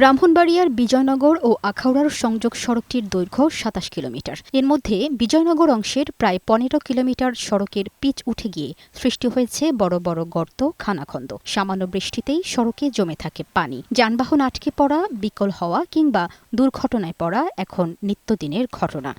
ব্রাহ্মণবাড়িয়ার বিজয়নগর ও আখাউড়ার সংযোগ সড়কটির দৈর্ঘ্য সাতাশ কিলোমিটার। এর মধ্যে বিজয়নগর অংশের প্রায় পনেরো কিলোমিটার সড়কের পিচ উঠে গিয়ে সৃষ্টি হয়েছে বড় বড় গর্ত, খানাখন্দ। সামান্য বৃষ্টিতেই সড়কে জমে থাকে পানি। যানবাহন আটকে পড়া, বিকল হওয়া কিংবা দুর্ঘটনায় পড়া এখন নিত্যদিনের ঘটনা।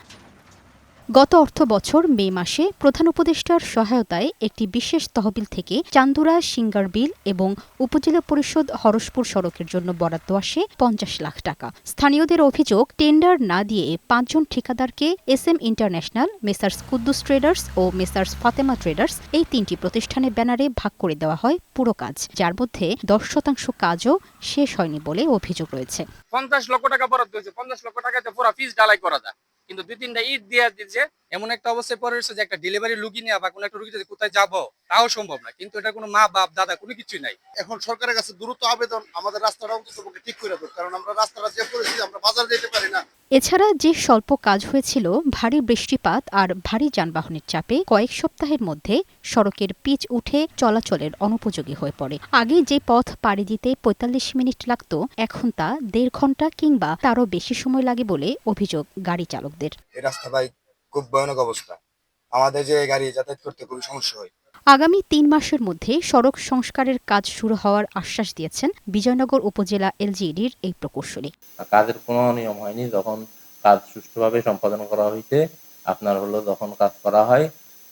গত অর্থ বছর মে মাসে প্রধান উপদেষ্টার সহায়তায় একটি বিশেষ তহবিল থেকে চান্দুরা সিঙ্গারবিল এবং উপজেলা পরিষদ হরসপুর সড়কের জন্য বরাদ্দ আসে পঞ্চাশ লাখ টাকা। স্থানীয়দের অভিযোগ, টেন্ডার না দিয়ে পাঁচজন ঠিকাদারকে S M international, messrs Kuddus traders ও মেসার্স ফাতেমা ট্রেডার্স এই তিনটি প্রতিষ্ঠানের ব্যানারে ভাগ করে দেওয়া হয় পুরো কাজ। যার মধ্যে দশ শতাংশ কাজও শেষ হয়নি বলে অভিযোগ রয়েছে। পঞ্চাশ লক্ষ টাকা বরাদ্দ হয়েছে। পঞ্চাশ লক্ষ টাকাতে পুরো ফিস ডালাই করা যায়। কিন্তু দুই তিনটা ঈদ দিয়ে দিচ্ছে এমন একটা অবস্থায় পরে রয়েছে যে একটা ডেলিভারি লুকি নেওয়া বা কোনো একটা রুগী যদি কোথায় যাব, তাও সম্ভব না। কিন্তু এটা কোনো মা, বাপ, দাদা কোনো কিছুই নাই। এখন সরকারের কাছে দ্রুত আবেদন আমাদের রাস্তাটা অন্তত ঠিক করে দেবো, কারণ আমরা রাস্তাটা যে পরিস্থিতি আমরা বাজার যেতে এছাড়া যে স্বল্প কাজ হয়েছিল, ভারী বৃষ্টিপাত আর ভারী যানবাহনের চাপে কয়েক সপ্তাহের মধ্যে সড়কের পিচ উঠে চলাচলের অনুপযোগী হয়ে পড়ে। আগে যে পথ পাড়ি দিতে পঁয়তাল্লিশ মিনিট লাগত, এখন তা দেড় ঘণ্টা কিংবা তারও বেশি সময় লাগে বলে অভিযোগ গাড়ি চালকদের। রাস্তা খুব ভয়ানক অবস্থা। আমাদের যে গাড়ি যাতায়াত করতে খুবই সমস্যা হয়। আগামী তিন মাসের মধ্যে সড়ক সংস্কারের কাজ শুরু হওয়ার আশ্বাস দিয়েছেন বিজয়নগর উপজেলা এলজিইডির এই প্রকৌশলী। কাজের কোনো নিয়ম হয়নি। যখন কাজ সুষ্ঠুভাবে সম্পাদন করা হয়েছে আপনার হলো যখন কাজ করা হয়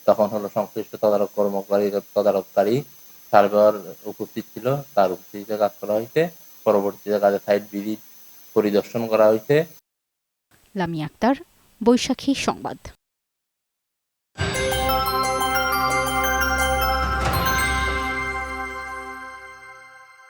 তখন হলো সংশ্লিষ্ট তদারক কর্মকারী তদারককারী সার্ভার উপস্থিত ছিল তার উপস্থিতিতে কাজ করা হয়েছে। পরবর্তীতে কাজের সাইট ভিজিট পরিদর্শন করা হয়েছে। লামি আক্তার বৈশাখী সংবাদ।